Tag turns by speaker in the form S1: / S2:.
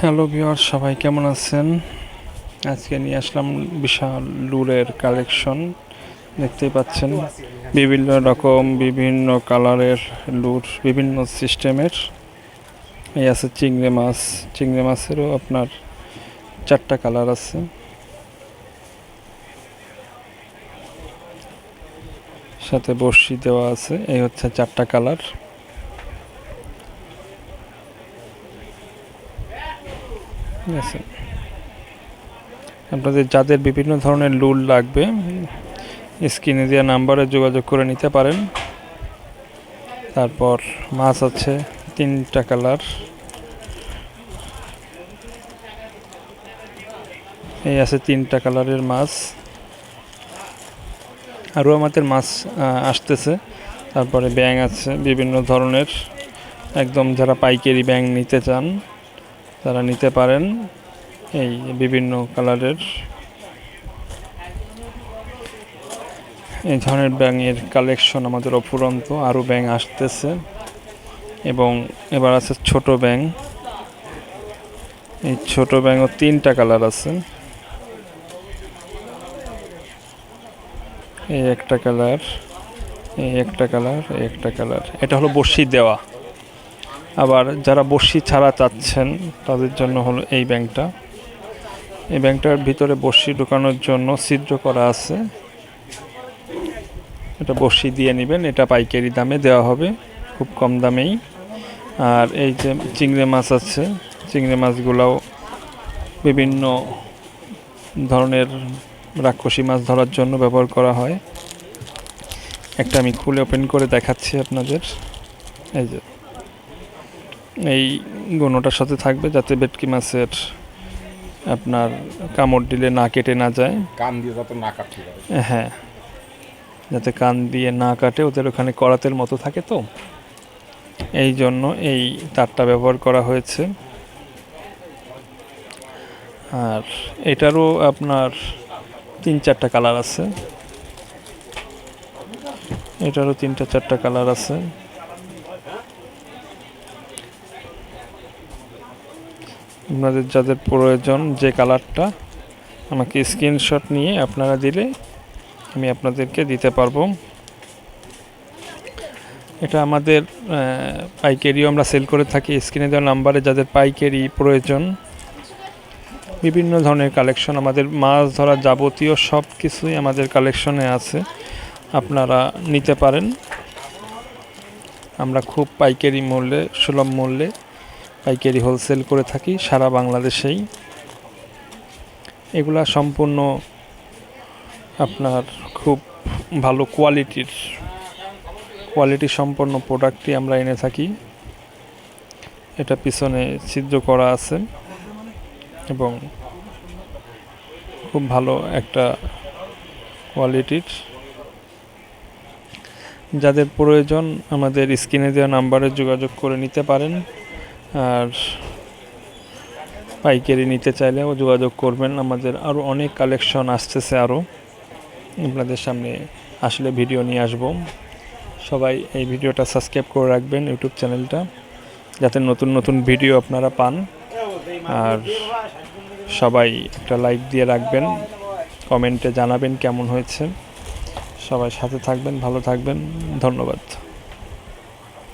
S1: Hello ভিওয়ার সবাই কেমন আছেন? আজকে নিয়ে আসলাম বিশাল লুরের কালেকশন। দেখতেই পাচ্ছেন, বিভিন্ন রকম, বিভিন্ন কালারের লুর, বিভিন্ন সিস্টেমের। এই আছে চিংড়ি মাছ। চিংড়ি মাছেরও আপনার চারটা কালার আছে। সাথে বড়শি দেওয়া আছে, এই হচ্ছে চারটা কালার। ঠিক আছে। আপনাদের যাদের বিভিন্ন ধরনের লুল লাগবে, স্ক্রিনে দেওয়া নাম্বারে যোগাযোগ করে নিতে পারেন। তারপর মাছ আছে, তিনটা কালার। এই আছে তিনটা কালারের মাছ। আরও আমাদের মাছ আসতেছে। তারপরে ব্যাং আছে বিভিন্ন ধরনের। একদম যারা পাইকারি ব্যাং নিতে চান তারা নিতে পারেন এই বিভিন্ন কালারের। এই ধরনের ব্যাঙের কালেকশন আমাদের অফুরন্ত, আরও ব্যাঙ আসতেছে। এবং এবার আছে ছোট ব্যাঙ। এই ছোট ব্যাঙও তিনটা কালার আছে। এই একটা কালার, এই একটা কালার, এই একটা কালার। এটা হলো বর্ষি দেওয়া। আবার যারা বর্ষি ছাড়া চাচ্ছেন, তাদের জন্য হলো এই ব্যাংকটা। এই ব্যাংকটার ভিতরে বর্ষি ঢোকানোর জন্য ছিদ্র করা আছে। এটা বর্ষি দিয়ে নেবেন, এটা পাইকারি দামে দেওয়া হবে, খুব কম দামেই। আর এই যে চিংড়ি মাছ আছে, চিংড়ি মাছগুলোও বিভিন্ন ধরনের রাক্ষসী মাছ ধরার জন্য ব্যবহার করা হয়। একটা আমি খুলে ওপেন করে দেখাচ্ছি আপনাদের। এই যে এই গুণটার সাথে থাকবে যাতে ভেটকি মাছের আপনার কামড় দিলে না কেটে না যায়।
S2: কান দিয়ে যাতে না কাটতে
S1: হ্যাঁ। যাতে কান দিয়ে না কাটে ওদের ওখানে করাতের মতো থাকে তো। এই জন্য এই তারটা ব্যবহার করা হয়েছে। আর এটারও আপনার তিন চারটা কালার আছে। এটারও তিনটা চারটা কালার আছে। আপনাদের যাদের প্রয়োজন যে কালারটা, আমাকে স্ক্রিনশট নিয়ে আপনারা দিলে আমি আপনাদেরকে দিতে পারব। এটা আমাদের পাইকারিও আমরা সেল করে থাকি। স্ক্রিনে দেওয়া নাম্বারে যাদের পাইকারি প্রয়োজন, বিভিন্ন ধরনের কালেকশন আমাদের, মাছ ধরা যাবতীয় সব কিছুই আমাদের কালেকশনে আছে। আপনারা নিতে পারেন। আমরা খুব পাইকারি মূল্যে, সুলভ মূল্যে পাইকারি হোলসেল করে থাকি, সারা বাংলাদেশেই। এগুলা সম্পূর্ণ আপনার খুব ভালো কোয়ালিটির কোয়ালিটি সম্পন্ন প্রোডাক্টই আমরা এনে থাকি। এটা পিছনে ছিদ্র করা আছে এবং খুব ভালো একটা কোয়ালিটির যাদের প্রয়োজন আমাদের স্ক্রিনে দেওয়া নাম্বারে যোগাযোগ করে নিতে পারেন। আর পাইকারি নিতে চাইলেও যোগাযোগ করবেন। আমাদের আরও অনেক কালেকশন আসতেছে আরও আপনাদের সামনে আসলে ভিডিও নিয়ে আসব। সবাই এই ভিডিওটা সাবস্ক্রাইব করে রাখবেন ইউটিউব চ্যানেলটা, যাতে নতুন নতুন ভিডিও আপনারা পান। আর সবাই একটা লাইক দিয়ে রাখবেন কমেন্টে জানাবেন কেমন হয়েছে। সবাই সাথে থাকবেন, ভালো থাকবেন, ধন্যবাদ।